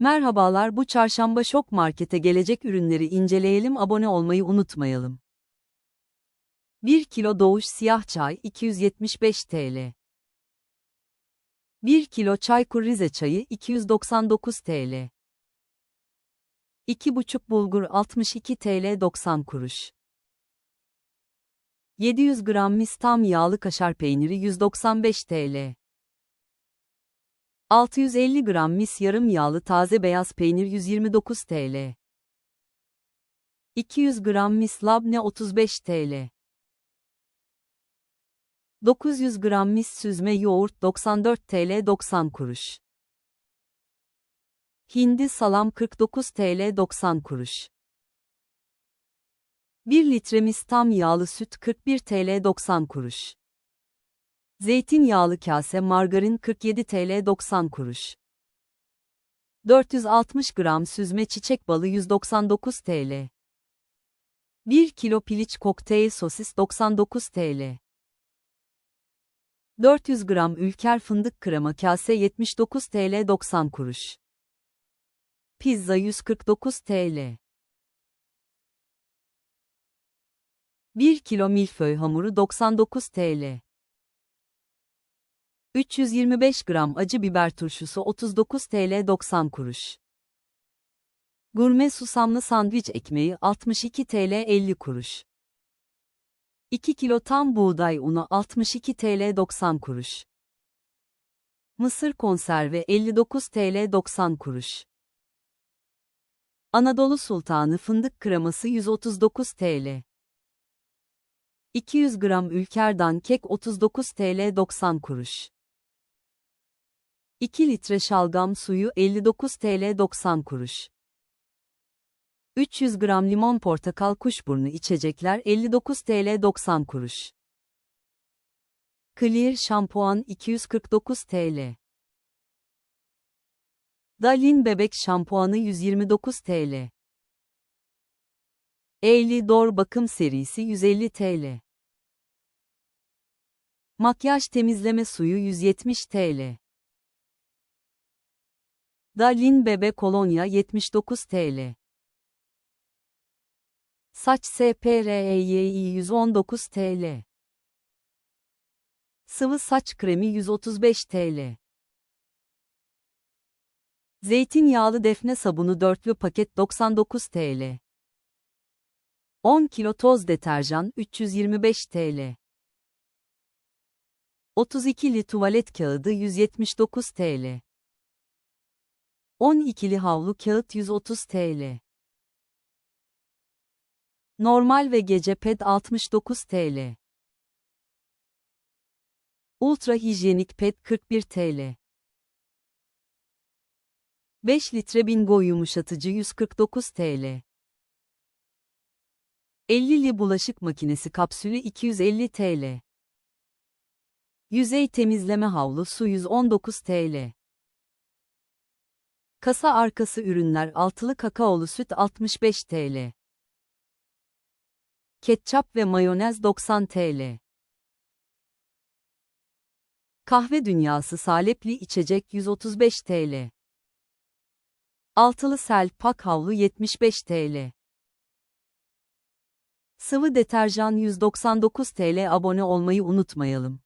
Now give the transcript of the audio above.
Merhabalar bu çarşamba Şok Market'e gelecek ürünleri inceleyelim abone olmayı unutmayalım. 1 kilo doğuş siyah çay 275 TL. 1 kilo Çaykur Rize çayı 299 TL. 2,5 bulgur 62 TL 90 kuruş. 700 gram mis tam yağlı kaşar peyniri 195 TL. 650 gram mis yarım yağlı taze beyaz peynir 129 TL. 200 gram mis labne 35 TL. 900 gram mis süzme yoğurt 94 TL 90 kuruş. Hindi salam 49 TL 90 kuruş. 1 litre mis tam yağlı süt 41 TL 90 kuruş. Zeytinyağlı kase margarin 47 TL 90 kuruş. 460 gram süzme çiçek balı 199 TL. 1 kilo piliç kokteyl sosis 99 TL. 400 gram ülker fındık krema kase 79 TL 90 kuruş. Pizza 149 TL. 1 kilo milföy hamuru 99 TL. 325 gram acı biber turşusu 39 TL 90 kuruş. Gurme susamlı sandviç ekmeği 62 TL 50 kuruş. 2 kilo tam buğday unu 62 TL 90 kuruş. Mısır konserve 59 TL 90 kuruş. Anadolu Sultanı fındık kreması 139 TL. 200 gram ülkerdan kek 39 TL 90 kuruş. 2 litre şalgam suyu 59 TL 90 kuruş. 300 gram limon portakal kuşburnu içecekler 59 TL 90 kuruş. Clear şampuan 249 TL. Dalin bebek şampuanı 129 TL. Eğli Dor bakım serisi 150 TL. Makyaj temizleme suyu 170 TL. Dalin bebe kolonya 79 TL. Saç SPREYI 119 TL. Sıvı saç kremi 135 TL. Zeytinyağlı defne sabunu dörtlü paket 99 TL. 10 kilo toz deterjan 325 TL. 32'li tuvalet kağıdı 179 TL. 12'li havlu kağıt 130 TL. Normal ve gece ped 69 TL. Ultra hijyenik ped 41 TL. 5 litre bingo yumuşatıcı 149 TL. 50'li bulaşık makinesi kapsülü 250 TL. Yüzey temizleme havlu su 119 TL. Kasa arkası ürünler altılı kakaolu süt 65 TL. Ketçap ve mayonez 90 TL. Kahve dünyası salepli içecek 135 TL. Altılı sel pak havlu 75 TL. Sıvı deterjan 199 TL abone olmayı unutmayalım.